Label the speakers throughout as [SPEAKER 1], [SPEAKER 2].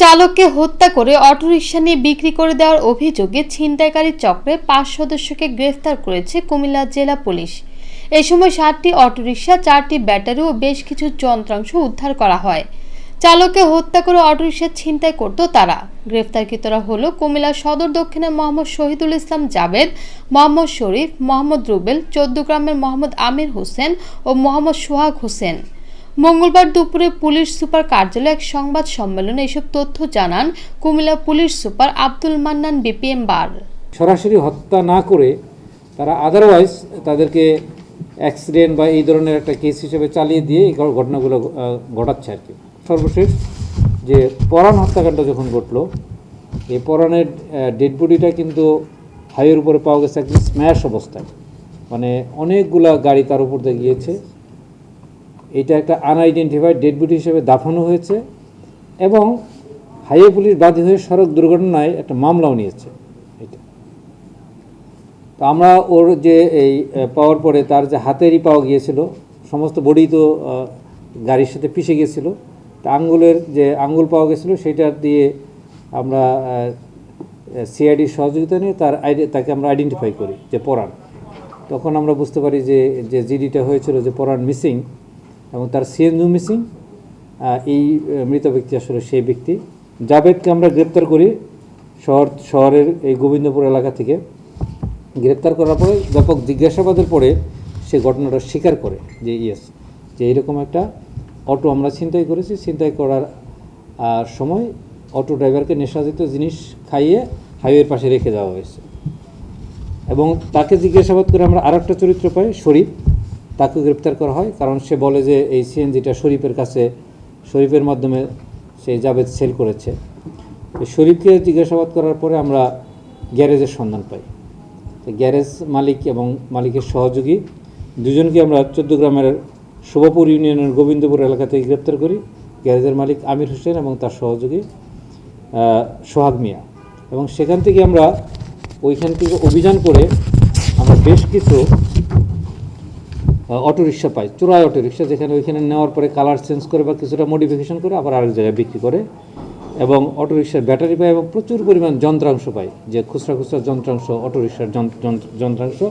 [SPEAKER 1] চালককে হত্যা করে অটোরিকশা নিয়ে বিক্রি করে দেওয়ার অভিযোগে ছিনতাইকারী চক্রে পাঁচ সদস্যকে গ্রেফতার করেছে কুমিল্লা জেলা পুলিশ। এ সময় সাতটি অটোরিকশা, চারটি ব্যাটারি ও বেশ কিছু যন্ত্রাংশ উদ্ধার করা হয়। চালককে হত্যা করে অটোরিকশা ছিনতাই করত তারা। গ্রেফতারকৃতরা হলো কুমিল্লা সদর দক্ষিণে মোহাম্মদ শহীদুল ইসলাম জাবেদ মোহাম্মদ শরীফ, মোহাম্মদ রুবেল চৌদ্দগ্রামের মোহাম্মদ আমির হোসেন ও মোহাম্মদ সোহাগ হোসেন। মঙ্গলবার দুপুরে পুলিশ সুপার কার্যালয়ে এক সংবাদ সম্মেলনে এসব তথ্য জানান Comilla police super Abdul Mannan BPM bar.
[SPEAKER 2] সরাসরি হত্যা না করে তারা আদারওয়াইজ তাদেরকে অ্যাক্সিডেন্ট বা এই ধরনের একটা কেস হিসেবে চালিয়ে দিয়ে এই ঘটনাগুলো ঘটাচ্ছে আর কি। সর্বশেষ যে পরাণ হত্যাকাণ্ড যখন ঘটলো, এই পরাণের ডেড বডিটা কিন্তু হাইওয়ের উপরে পাওয়া গেছে একদম স্ম্যাশ অবস্থায়। মানে অনেকগুলা গাড়ি তার উপর দিয়ে গিয়েছে। এটা একটা আনআইডেন্টিফাইড ডেড বডি হিসেবে দাফানো হয়েছে এবং হাইওয়ে পুলিশ বাদী হয়ে সড়ক দুর্ঘটনায় একটা মামলাও নিয়েছে। এটা। তো আমরা ওর যে এই পাওয়ার পরে তার যে হাতেরই পাওয়া গিয়েছিল, সমস্ত বডি তো গাড়ির সাথে পিষে গিয়েছিল। তা আঙ্গুলের যে আঙ্গুল পাওয়া গেছিল সেটা দিয়ে আমরা সিআইডির সহযোগিতা নিয়ে তার আইডি, তাকে আমরা আইডেন্টিফাই করি যে পরাণ। তখন আমরা বুঝতে পারি যে যে জিডিটা হয়েছিল যে পরাণ মিসিং এবং তার সিএনজু মিসিং এই মৃত ব্যক্তি আসলে সেই ব্যক্তি। জাভেদকে আমরা গ্রেপ্তার করি শহর, শহরের এই গোবিন্দপুর এলাকা থেকে। গ্রেপ্তার করার পরে ব্যাপক জিজ্ঞাসাবাদের পরে সে ঘটনাটা স্বীকার করে যে, ইয়েস, যে এরকম একটা অটো আমরা ছিনতাই করেছি। ছিনতাই করার সময় অটো ড্রাইভারকে নেশাজাতীয় জিনিস খাইয়ে হাইওয়ের পাশে রেখে দেওয়া হয়েছে। এবং তাকে জিজ্ঞাসাবাদ করে আমরা আরেকটা চরিত্র পাই, শরীফ। তাকে গ্রেপ্তার করা হয়, কারণ সে বলে যে এই সিএনজিটা শরীফের কাছে, শরীফের মাধ্যমে সে জাবেদ সেল করেছে। শরীফকে জিজ্ঞাসাবাদ করার পরে আমরা গ্যারেজের সন্ধান পাই। গ্যারেজ মালিক এবং মালিকের সহযোগী দুজনকে আমরা চোদ্দগ্রামের শোভাপুর ইউনিয়নের গোবিন্দপুর এলাকা থেকে গ্রেপ্তার করি। গ্যারেজের মালিক আমির হোসেন এবং তার সহযোগী সোহাগ মিয়া। এবং সেখান থেকে আমরা ওইখান থেকে অভিযান করে আমরা বেশ কিছু অটোরিকশা পাই চোরাই অটোরিকশা, যেখানে ওইখানে নেওয়ার পরে কালার চেঞ্জ করে বা কিছুটা মডিফিকেশন করে আবার আরেক জায়গায় বিক্রি করে। এবং অটোরিকশার ব্যাটারি পায় এবং প্রচুর পরিমাণ যন্ত্রাংশ পায়, যে খুচরা খুচরা যন্ত্রাংশ, অটোরিকশার যন্ত্র- যন্ত্র- যন্ত্রাংশ।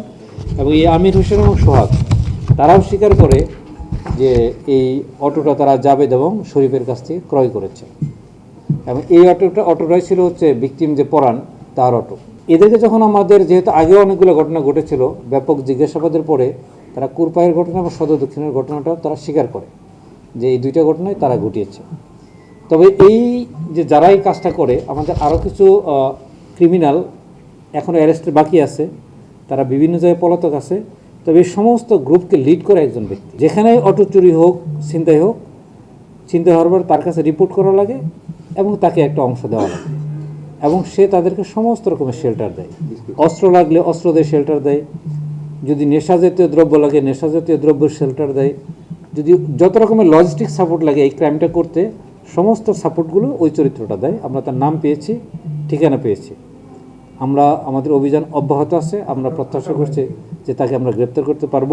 [SPEAKER 2] এবং এই আমির হোসেন এবং সোহাগ, তারাও স্বীকার করে যে এই অটোটা তারা জাবেদ এবং শরীফের কাছ থেকে ক্রয় করেছে। এবং এই অটোটা, অটোটাই ছিল হচ্ছে ভিকটিম যে পরাণ, তার অটো। এদেরকে যখন আমাদের, যেহেতু আগেও অনেকগুলো ঘটনা ঘটেছিল, ব্যাপক জিজ্ঞাসাবাদের পরে তারা কুরপায়ের ঘটনা এবং সদর দক্ষিণের ঘটনাটাও তারা স্বীকার করে যে এই দুইটা ঘটনায় তারা ঘটিয়েছে। তবে এই যে যারা এই কাজটা করে, আমাদের আরও কিছু ক্রিমিনাল এখনও অ্যারেস্টের বাকি আছে, তারা বিভিন্ন জায়গায় পলাতক আছে। তবে এই সমস্ত গ্রুপকে লিড করে একজন ব্যক্তি। যেখানে অটো চুরি হোক, ছিনতাই হোক চিন্তা হওয়ার পর তার কাছে রিপোর্ট করা লাগে এবং তাকে একটা অংশ দেওয়া লাগে। এবং সে তাদেরকে সমস্ত রকমের শেল্টার দেয়। অস্ত্র লাগলে অস্ত্র দিয়ে শেল্টার দেয়। যদি নেশা জাতীয় দ্রব্য লাগে, নেশা জাতীয় দ্রব্য শেল্টার দেয়, যদি যত রকমের লজিস্টিক সাপোর্ট লাগে এই ক্রাইমটা করতে, সমস্ত সাপোর্টগুলো ওই চরিত্রটা দেয়। আমরা তার নাম পেয়েছি, ঠিকানা পেয়েছি। আমরা, আমাদের অভিযান অব্যাহত আছে, আমরা প্রত্যাশা করছি যে তাকে আমরা গ্রেপ্তার করতে পারব।